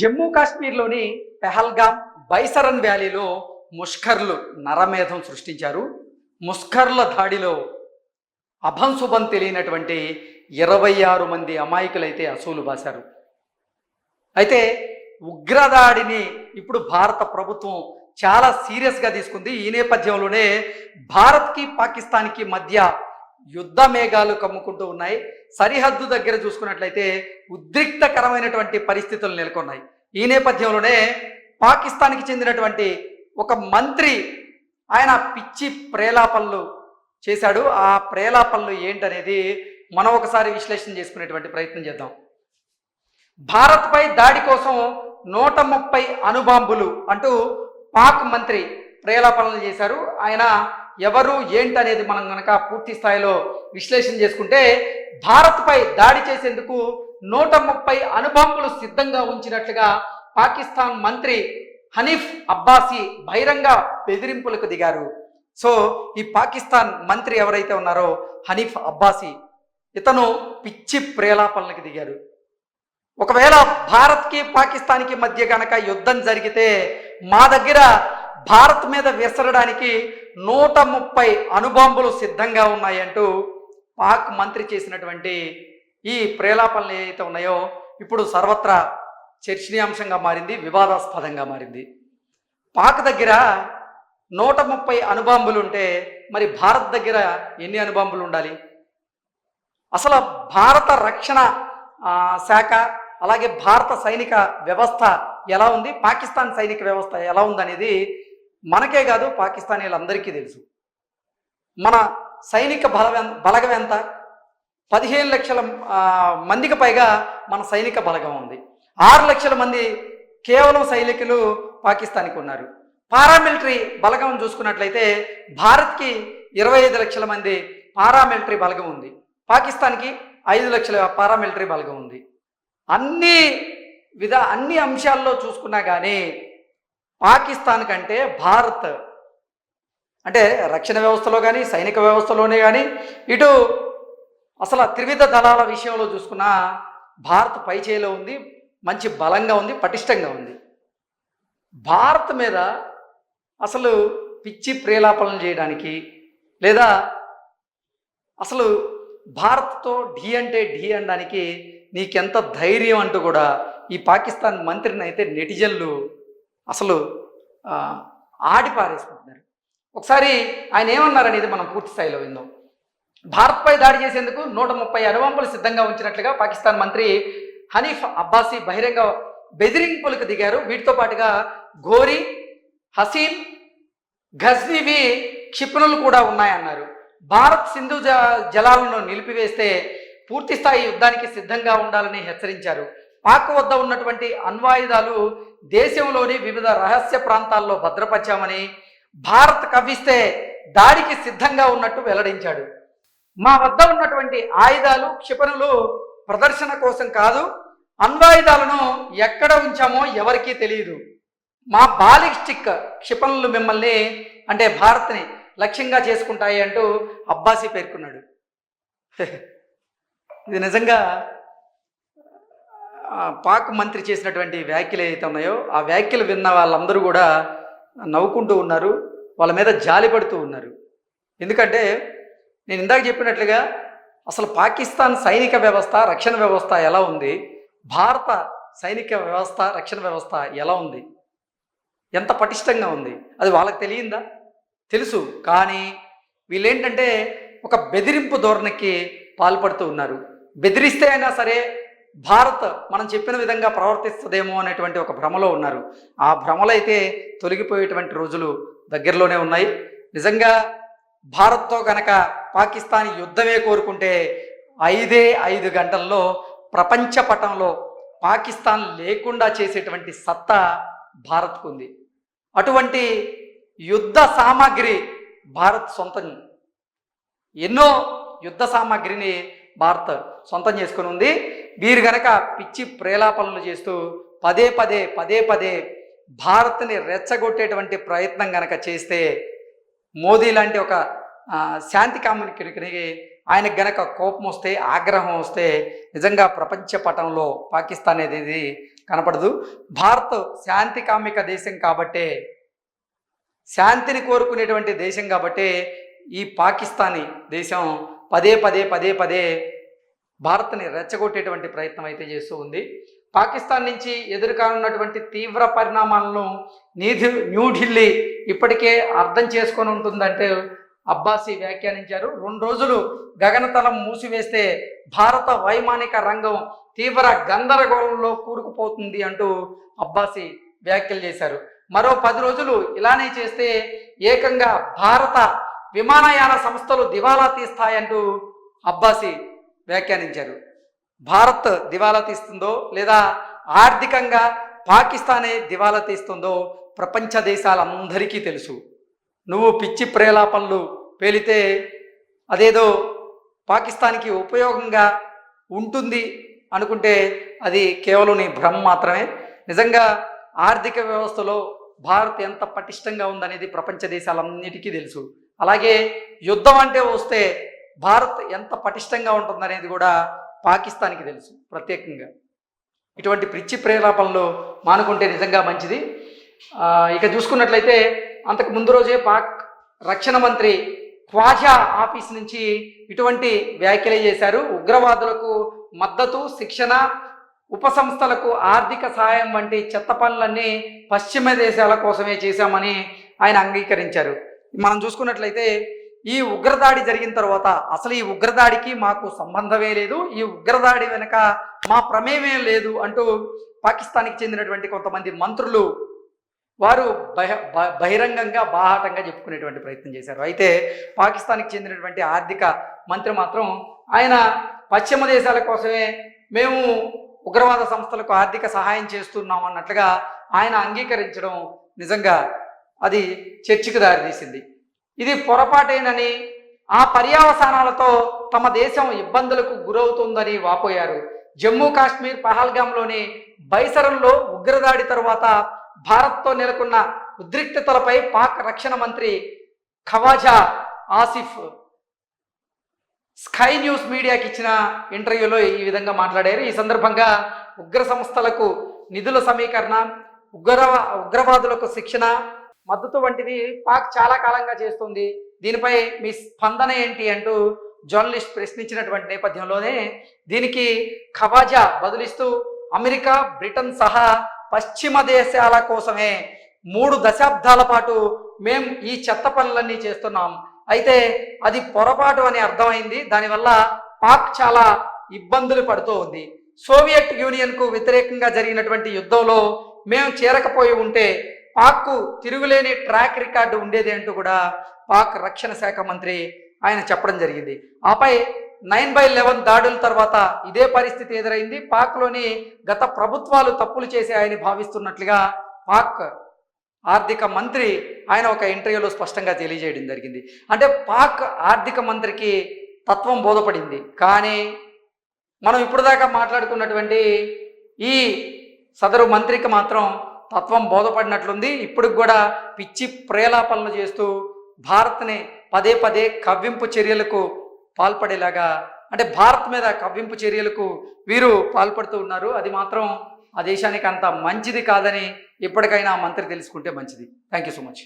జమ్మూ కాశ్మీర్లోని పెహల్గామ్ బైసరన్ వ్యాలీలో ముష్కర్లు నరమేధం సృష్టించారు. ముష్కర్ల దాడిలో అభంశుభం తెలియనటువంటి ఇరవై ఆరు మంది అమాయకులైతే అసూలు బాశారు. అయితే ఉగ్రదాడిని ఇప్పుడు భారత ప్రభుత్వం చాలా సీరియస్గా తీసుకుంది. ఈ నేపథ్యంలోనే భారత్కి పాకిస్తాన్కి మధ్య యుద్ధ మేఘాలు కమ్ముకుంటూ ఉన్నాయి. సరిహద్దు దగ్గర చూసుకున్నట్లయితే ఉద్రిక్తకరమైనటువంటి పరిస్థితులు నెలకొన్నాయి. ఈ నేపథ్యంలోనే పాకిస్తాన్కి చెందినటువంటి ఒక మంత్రి ఆయన పిచ్చి ప్రేలాపనలు చేశాడు. ఆ ప్రేలాపనలు ఏంటనేది మనం ఒకసారి విశ్లేషణ చేసుకునేటువంటి ప్రయత్నం చేద్దాం. భారత్పై దాడి కోసం నూట ముప్పై అణుబాంబులు అంటూ పాక్ మంత్రి ప్రేలాపనలు చేశారు. ఆయన ఎవరు ఏంటనేది మనం కనుక పూర్తి స్థాయిలో విశ్లేషణ చేసుకుంటే భారత్పై దాడి చేసేందుకు నూట ముప్పై అణుబాంబులు సిద్ధంగా ఉంచినట్లుగా పాకిస్తాన్ మంత్రి హనీఫ్ అబ్బాసీ బహిరంగ బెదిరింపులకు దిగారు. సో ఈ పాకిస్తాన్ మంత్రి ఎవరైతే ఉన్నారో హనీఫ్ అబ్బాసీ ఇతను పిచ్చి ప్రేలాపనలకు దిగారు. ఒకవేళ భారత్కి పాకిస్తాన్కి మధ్య కనుక యుద్ధం జరిగితే మా దగ్గర భారత్ మీద విసరడానికి నూట ముప్పై అణుబాంబులు సిద్ధంగా ఉన్నాయంటూ పాక్ మంత్రి చేసినటువంటి ఈ ప్రేలాపనలు ఏవైతే ఉన్నాయో ఇప్పుడు సర్వత్రా చర్చనీయాంశంగా మారింది వివాదాస్పదంగా మారింది. పాక్ దగ్గర నూట ముప్పై అణుబాంబులు ఉంటే మరి భారత్ దగ్గర ఎన్ని అణుబాంబులు ఉండాలి? అసలు భారత రక్షణ శాఖ అలాగే భారత సైనిక వ్యవస్థ ఎలా ఉంది? పాకిస్తాన్ సైనిక వ్యవస్థ ఎలా ఉందనేది మనకే కాదు పాకిస్తానీలందరికీ తెలుసు. మన సైనిక బలం బలగం ఎంత పదిహేను లక్షల మందికి పైగా మన సైనిక బలగం ఉంది. ఆరు లక్షల మంది కేవలం సైనికులు పాకిస్తాన్కి ఉన్నారు. పారామిలిటరీ బలగం చూసుకున్నట్లయితే భారత్కి ఇరవై ఐదు లక్షల మంది పారామిలిటరీ బలగం ఉంది. పాకిస్తాన్కి ఐదు లక్షల పారామిలిటరీ బలగం ఉంది. అన్ని విధ అన్ని అంశాల్లో చూసుకున్నా కానీ పాకిస్తాన్ కంటే భారత్ అంటే రక్షణ వ్యవస్థలో కానీ సైనిక వ్యవస్థలోనే కానీ ఇటు అసలు త్రివిధ దళాల విషయంలో చూసుకున్నా భారత్ పై ఉంది మంచి బలంగా ఉంది పటిష్టంగా ఉంది. భారత్ మీద అసలు పిచ్చి ప్రేలాపనలు చేయడానికి లేదా అసలు భారత్తో ఢీ అంటే ఢీ అనడానికి నీకెంత ధైర్యం అంటూ కూడా ఈ పాకిస్తాన్ మంత్రిని అయితే నెటిజన్లు అసలు ఆ, ఆడి పారేసుకుంటున్నారు. ఒకసారి ఆయన ఏమన్నారనేది మనం పూర్తి స్థాయిలో విందాం. భారత్పై దాడి చేసేందుకు నూట ముప్పై అణువంపులు సిద్ధంగా ఉంచినట్లుగా పాకిస్తాన్ మంత్రి హనీఫ్ అబ్బాసీ బహిరంగ బెదిరింపులకు దిగారు. వీటితో పాటుగా ఘోరీ హసీన్ గజ్నీవి క్షిపణులు కూడా ఉన్నాయన్నారు. భారత్ సింధు జ జలాలను నిలిపివేస్తే పూర్తి స్థాయి యుద్ధానికి సిద్ధంగా ఉండాలని హెచ్చరించారు. పాక్ వద్ద ఉన్నటువంటి అణ్వాయుధాలు దేశంలోని వివిధ రహస్య ప్రాంతాల్లో భద్రపరిచామని భారత్ కవ్విస్తే దాడికి సిద్ధంగా ఉన్నట్టు వెల్లడించాడు. మా వద్ద ఉన్నటువంటి ఆయుధాలు క్షిపణులు ప్రదర్శన కోసం కాదు అణ్వాయుధాలను ఎక్కడ ఉంచామో ఎవరికీ తెలియదు. మా బాలిస్టిక్ క్షిపణులు మిమ్మల్ని అంటే భారత్ని లక్ష్యంగా చేసుకుంటాయి అంటూ అబ్బాసీ పేర్కొన్నాడు. ఇది నిజంగా పాక్ మంత్రి చేసినటువంటి వ్యాఖ్యలు ఏవైతే ఉన్నాయో ఆ వ్యాఖ్యలు విన్న వాళ్ళందరూ కూడా నవ్వుకుంటూ ఉన్నారు వాళ్ళ మీద జాలి పడుతూ ఉన్నారు. ఎందుకంటే నేను ఇందాక చెప్పినట్లుగా అసలు పాకిస్తాన్ సైనిక వ్యవస్థ రక్షణ వ్యవస్థ ఎలా ఉంది? భారత సైనిక వ్యవస్థ రక్షణ వ్యవస్థ ఎలా ఉంది? ఎంత పటిష్టంగా ఉంది? అది వాళ్ళకి తెలియందా? తెలుసు. కానీ వీళ్ళేంటంటే ఒక బెదిరింపు ధోరణికి పాల్పడుతూ ఉన్నారు. బెదిరిస్తే అయినా సరే భారత్ మనం చెప్పిన విధంగా ప్రవర్తిస్తుందేమో అనేటువంటి ఒక భ్రమలో ఉన్నారు. ఆ భ్రమలు అయితే తొలగిపోయేటువంటి రోజులు దగ్గరలోనే ఉన్నాయి. నిజంగా భారత్తో కనుక పాకిస్తాన్ యుద్ధమే కోరుకుంటే ఐదే ఐదు గంటల్లో ప్రపంచ పటంలో పాకిస్తాన్ లేకుండా చేసేటువంటి సత్తా భారత్కు ఉంది. అటువంటి యుద్ధ సామాగ్రి భారత్ సొంతం. ఎన్నో యుద్ధ సామాగ్రిని భారత్ సొంతం చేసుకుని ఉంది. వీరు గనక పిచ్చి ప్రేలాపనలు చేస్తూ పదే పదే పదే పదే భారత్ని రెచ్చగొట్టేటువంటి ప్రయత్నం గనక చేస్తే మోదీ లాంటి ఒక శాంతి కామునికి ఆయనకు గనక కోపం వస్తే ఆగ్రహం వస్తే నిజంగా ప్రపంచ పటంలో పాకిస్తాన్ అనేది కనపడదు. భారత్ శాంతి కామిక దేశం కాబట్టే శాంతిని కోరుకునేటువంటి దేశం కాబట్టే ఈ పాకిస్తానీ దేశం పదే పదే పదే పదే భారత్ని రెచ్చగొట్టేటువంటి ప్రయత్నం అయితే చేస్తూ ఉంది. పాకిస్తాన్ నుంచి ఎదురుకానున్నటువంటి తీవ్ర పరిణామాలను నీధి న్యూఢిల్లీ ఇప్పటికే అర్థం చేసుకొని ఉంటుందంటే అబ్బాసి వ్యాఖ్యానించారు. రెండు రోజులు గగనతలం మూసివేస్తే భారత వైమానిక రంగం తీవ్ర గందరగోళంలో కూరుకుపోతుంది అంటూ అబ్బాసి వ్యాఖ్యలు చేశారు. మరో పది రోజులు ఇలానే చేస్తే ఏకంగా భారత విమానయాన సంస్థలు దివాలా తీస్తాయంటూ అబ్బాసి వ్యాఖ్యానించారు. భారత్ దివాలా తీస్తుందో లేదా ఆర్థికంగా పాకిస్తానే దివాలా తీస్తుందో ప్రపంచ దేశాలందరికీ తెలుసు. నువ్వు పిచ్చి ప్రేలాపనలు పేలితే అదేదో పాకిస్తాన్కి ఉపయోగంగా ఉంటుంది అనుకుంటే అది కేవలం నీ భ్రమ మాత్రమే. నిజంగా ఆర్థిక వ్యవస్థలో భారత్ ఎంత పటిష్టంగా ఉందనేది ప్రపంచ దేశాలన్నిటికీ తెలుసు. అలాగే యుద్ధం అంటే వస్తే భారత్ ఎంత పటిష్టంగా ఉంటుందనేది కూడా పాకిస్తాన్కి తెలుసు ప్రత్యేకంగా. ఇటువంటి పిచ్చి ప్రేలాపనలు మానుకుంటే నిజంగా మంచిది. ఇక చూసుకున్నట్లయితే అంతకు ముందు రోజే పాక్ రక్షణ మంత్రి ఖ్వాజా ఆఫీస్ నుంచి ఇటువంటి వ్యాఖ్యలు చేశారు. ఉగ్రవాదులకు మద్దతు శిక్షణ ఉపసంస్థలకు ఆర్థిక సహాయం వంటి చెత్త పనులన్నీ పశ్చిమ దేశాల కోసమే చేశామని ఆయన అంగీకరించారు. మనం చూసుకున్నట్లయితే ఈ ఉగ్రదాడి జరిగిన తర్వాత అసలు ఈ ఉగ్రదాడికి మాకు సంబంధమే లేదు ఈ ఉగ్రదాడి వెనుక మా ప్రమేయమే లేదు అంటూ పాకిస్తాన్కి చెందినటువంటి కొంతమంది మంత్రులు వారు బహ బ- బహిరంగంగా బాహాటంగా చెప్పుకునేటువంటి ప్రయత్నం చేశారు. అయితే పాకిస్తాన్కి చెందినటువంటి ఆర్థిక మంత్రి మాత్రం ఆయన పశ్చిమ దేశాల కోసమే మేము ఉగ్రవాద సంస్థలకు ఆర్థిక సహాయం చేస్తున్నాం అన్నట్లుగా ఆయన అంగీకరించడం నిజంగా అది చర్చికి దారితీసింది ఇది పొరపాటేనని ఆ పర్యావసానాలతో తమ దేశం ఇబ్బందులకు గురవుతుందని వాపోయారు. జమ్మూ కాశ్మీర్ పహల్గామ్లోని బైసరంలో ఉగ్రదాడి తరువాత భారత్తో నెలకొన్న ఉద్రిక్తతలపై పాక్ రక్షణ మంత్రి ఖవాజా ఆసిఫ్ స్కై న్యూస్ మీడియాకి ఇచ్చిన ఇంటర్వ్యూలో ఈ విధంగా మాట్లాడారు. ఈ సందర్భంగా ఉగ్ర సంస్థలకు నిధుల సమీకరణ ఉగ్ర ఉగ్రవాదులకు శిక్షణ మద్దతు వంటివి పాక్ చాలా కాలంగా చేస్తుంది. దీనిపై మీ స్పందన ఏంటి అంటూ జర్నలిస్ట్ ప్రశ్నించినటువంటి నేపథ్యంలోనే దీనికి ఖవాజా బదులిస్తూ అమెరికా బ్రిటన్ సహా పశ్చిమ దేశాల కోసమే మూడు దశాబ్దాల పాటు మేము ఈ చెత్త పనులన్నీ చేస్తున్నాం. అయితే అది పొరపాటు అని అర్థమైంది. దానివల్ల పాక్ చాలా ఇబ్బందులు పడుతూ ఉంది. సోవియట్ యూనియన్కు వ్యతిరేకంగా జరిగినటువంటి యుద్ధంలో మేము చేరకపోయి ఉంటే పాక్కు తిరుగులేని ట్రాక్ రికార్డు ఉండేది అంటూ కూడా పాక్ రక్షణ శాఖ మంత్రి ఆయన చెప్పడం జరిగింది. ఆపై నైన్ బై లెవెన్ దాడుల తర్వాత ఇదే పరిస్థితి ఎదురైంది. పాక్లోని గత ప్రభుత్వాలు తప్పులు చేశాయని భావిస్తున్నట్లుగా పాక్ ఆర్థిక మంత్రి ఆయన ఒక ఇంటర్వ్యూలో స్పష్టంగా తెలియజేయడం జరిగింది. అంటే పాక్ ఆర్థిక మంత్రికి తత్వం బోధపడింది. కానీ మనం ఇప్పుడు దాకా మాట్లాడుకున్నటువంటి ఈ సదరు మంత్రికి మాత్రం తత్వం బోధపడినట్లుంది. ఇప్పుడు కూడా పిచ్చి ప్రేలాపనలు చేస్తూ భారత్ని పదే పదే కవ్వింపు చర్యలకు పాల్పడేలాగా అంటే భారత్ మీద కవ్వింపు చర్యలకు వీరు పాల్పడుతూ ఉన్నారు. అది మాత్రం ఆ దేశానికి అంత మంచిది కాదని ఎప్పటికైనా మంత్రి తెలుసుకుంటే మంచిది. Thank you so much